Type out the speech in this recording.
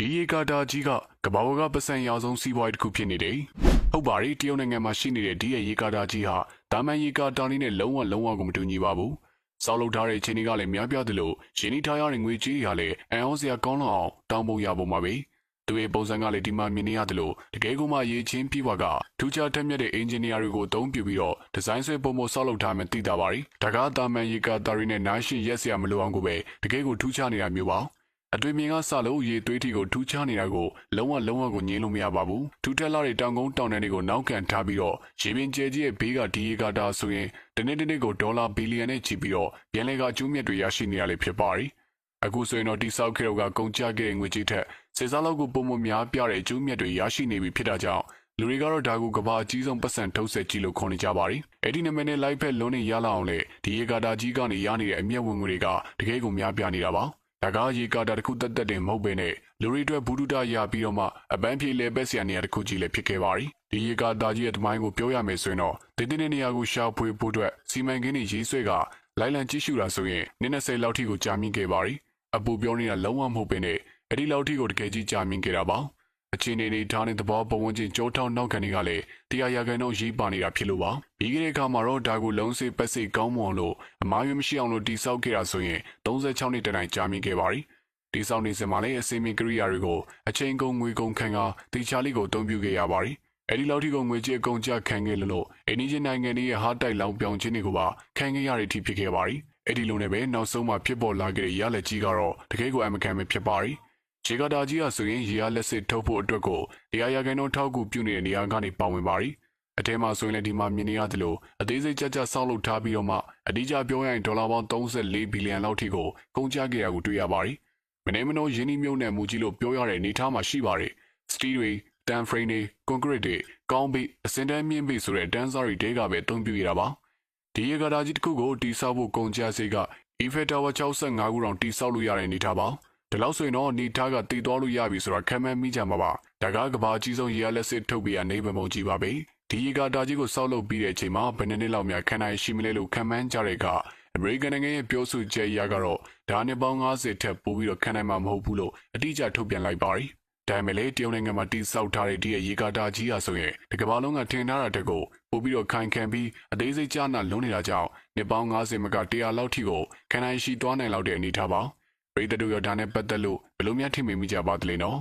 ဒီရေကာတာကြီးကကမ္ဘာပေါ်ကပတ်စံရအောင်ဆုံးစီးပွားရေးတစ်ခုဖြစ်နေတယ်ဟုတ်ပါပြီတရုတ်နိုင်ငံမှာရှိနေတဲ့ဒီရဲ့ရေကာတာကြီးဟာတာမန်ရေကာတာလေးနဲ့လုံးဝလုံးဝကိုမတူညီပါဘူးစောက်လုပ်ထားတဲ့ချင်းတွေကလည်းများပြားသလိုရင်းနှီးထားရတဲ့ငွေကြေးတွေကလည်းအန်အောစရာကောင်းလောက်အောင်တောင်းပုံရပုံပါပဲသူရဲ့ပုံစံကလည်းဒီမှာမြင်နေရတယ်လို့တကယ်ကိုမှရေချင်းပြီးွားကထူးခြားတက်မြတ်တဲ့အင်ဂျင်နီယာတွေကိုအသုံးပြုပြီးတော့ဒီဇိုင်းဆွဲပုံပုံဆောက်လုပ်ထားမှသိတာပါရီဒါကတာမန်ရေကာတာရီနဲ့နားရှိရက်စရာမလိုအောင်ကိုပဲတကယ်ကိုထူးခြားနေတာမျိုးပါ အတွေ့မြင်ကစလို့ရေသွေးထီကိုထူးခြားနေတာကိုလုံးဝလုံးဝကိုညင်းလို့မရပါဘူးထူးထက်လာတဲ့တောင်ကုန်းတောင်တန်းတွေကိုနောက်ကန်ထားပြီးတော့ရေပင်ကျဲကြီးရဲ့ဘေးကဒီရေကာတာဆိုရင်တနေ့တစ်နေ့ကိုဒေါ်လာဘီလီယံနဲ့ချီပြီးတော့ပြန်လည်ကအကျိုးမြတ်တွေရရှိနေရလေဖြစ်ပါရီအခုဆိုရင်တော့တိဆောက်ခေတ်ကကုန်ကျခဲ့တဲ့ငွေကြေးထက်စေစားလောက်ကိုပုံမများပြတဲ့အကျိုးမြတ်တွေရရှိနေပြီဖြစ်တာကြောင့်လူတွေကတော့ဒါကိုကဘာအကြီးဆုံးပတ်စံထုတ်ဆက်ကြီးလို့ခေါ်နေကြပါရီအဲ့ဒီနမည်နဲ့လိုက်ဖက်လုံးနေရလာအောင်လေဒီရေကာတာကြီးကနေရနေတဲ့အမျက်ဝင်ငွေတွေကတကယ်ကိုများပြနေတာပါ ဒါကရေကာတာတစ်ခုတက်တက်တင်မဟုတ်ဘဲနဲ့လူတွေအတွက်ဘူးဒုဒရပြီးတော့မှအပန်းဖြေလဲပဲဆရာနေရာတစ်ခုကြီးလည်းဖြစ်ခဲ့ပါရီဒီရေကာတာကြီးရဲ့တမိုင်းကိုပြောရမယ်ဆိုရင်တော့တည်တည်တဲ့နေရာကိုရှာဖွေဖို့အတွက်စီမံကိန်းတွေရေးဆွဲကလိုက်လံကြည့်ရှုတာဆိုရင်နည်းနည်းဆယ်လောက်ထိကိုကြာမြင့်ခဲ့ပါရီအပူပြောနေတာလုံးဝမဟုတ်ဘဲနဲ့အဲ့ဒီလောက်ထိကိုတကယ်ကြီးကြာမြင့်ခဲ့တာပါ အခြေအနေတွေထားတဲ့သဘောပုံဝင်ချင်းကြောထောင်းနောက်ခံတွေကလည်းတရားရကန်တော့ရေးပါနေတာဖြစ်လို့ပါပြီးခဲ့တဲ့အခါမှာတော့ဒါကိုလုံးစေပတ်စိတ်ကောင်းမွန်လို့အမားရွေးမရှိအောင်လို့တိဆောက်ခဲ့တာဆိုရင်36နှစ်တန်းတိုင်ကြာမြင့်ခဲ့ပါရီတိဆောက်နေစမှာလည်းအစင်းမင်းကရိယာတွေကိုအချိန်ကုန်ငွေကုန်ခံကတေချာလေးကိုအသုံးပြုခဲ့ရပါရီအဲ့ဒီလောက်ထိကိုငွေကြေးအကုန်ကျခံခဲ့လို့လို့အိန္ဒိယနိုင်ငံရဲ့ဟာတိုက်လောင်ပြောင်ခြင်းတွေကိုပါခံခဲ့ရတဲ့အထိဖြစ်ခဲ့ပါရီအဲ့ဒီလိုနဲ့ပဲနောက်ဆုံးမှဖြစ်ပေါ်လာခဲ့တဲ့ရလက်ကြီးကတော့တကယ်ကိုအမကန်ပဲဖြစ်ပါရီ ခြေကတာကြီးဟာဆိုရင်ရေအားလက်စစ်ထုတ်ဖို့အတွက်ကိုတရားရဂိုင်းတော့ထောက်ကူပြုနေတဲ့နေရာကနေပါဝင်ပါရီအထဲမှာဆိုရင်လည်းဒီမှာမြင်နေရတယ်လို့အသေးစိတ်ကြကြဆောက်လုပ်ထားပြီးတော့မှအတိအကျပြောရရင်ဒေါ်လာပေါင်း34ဘီလီယံလောက်ထိကိုကုန်ကျခဲ့ရကိုတွေ့ရပါရီမနေမနှောရင်းနှီးမြုပ်နှံမှုကြီးလို့ပြောရတဲ့အနေအထားမှာရှိပါရီစတီတွေတန်ဖရိန်တွေကွန်ကရစ်တွေကောင်းပြီးအစင်တန်းမြင့်ပြီးဆိုတဲ့တန်းစားတွေတဲကပဲအသုံးပြုရတာပါဒီရေကတာကြီးတစ်ခုကိုတိဆောက်ဖို့ကုန်ကျစရိတ်က Eiffel Tower 65ခုတောင်တိဆောက်လို့ရတဲ့အနေအထားပါ ဒီလောက်ဆိုရင်တော့နေထားကတည်သွားလို့ရပြီဆိုတာခံမှန်းမိကြမှာပါဒါကကဘာအကြီးဆုံးရေအားလက်စစ်ထုတ်ပြီးရနေပမုံကြီးပါပဲဒီရေကတာကြီးကိုစောက်လုပ်ပြီးတဲ့အချိန်မှာဘယ်နှစ်နှစ်လောက်များခံနိုင်ရှိမလဲလို့ခံမှန်းကြတဲ့ကအမေရိကန်နိုင်ငံရဲ့ပြောဆိုချက်အရကတော့ဒါနှစ်ပေါင်း90ထက်ပိုပြီးတော့ခံနိုင်မှာမဟုတ်ဘူးလို့အတိအကျထုတ်ပြန်လိုက်ပါရီဒါပေမဲ့လေတရုတ်နိုင်ငံမှာတိစောက်ထားတဲ့ဒီရဲ့ရေကာတာကြီးဟာဆိုရင်ဒီကမ္ဘာလုံးကထင်ထားတာတက်ကိုပို့ပြီးတော့ခိုင်ခံပြီးအသေးစိတ်ကြားနာလွန်နေတာကြောင့်နှစ်ပေါင်း90မက100လောက်ထိကိုခံနိုင်ရှိသွားနိုင်လောက်တဲ့အနေအထားပါ ပရိသတ်တို့ရောဒါနဲ့ပတ်သက်လို့ဘယ်လိုများထင်မိမိကြပါသလဲနော်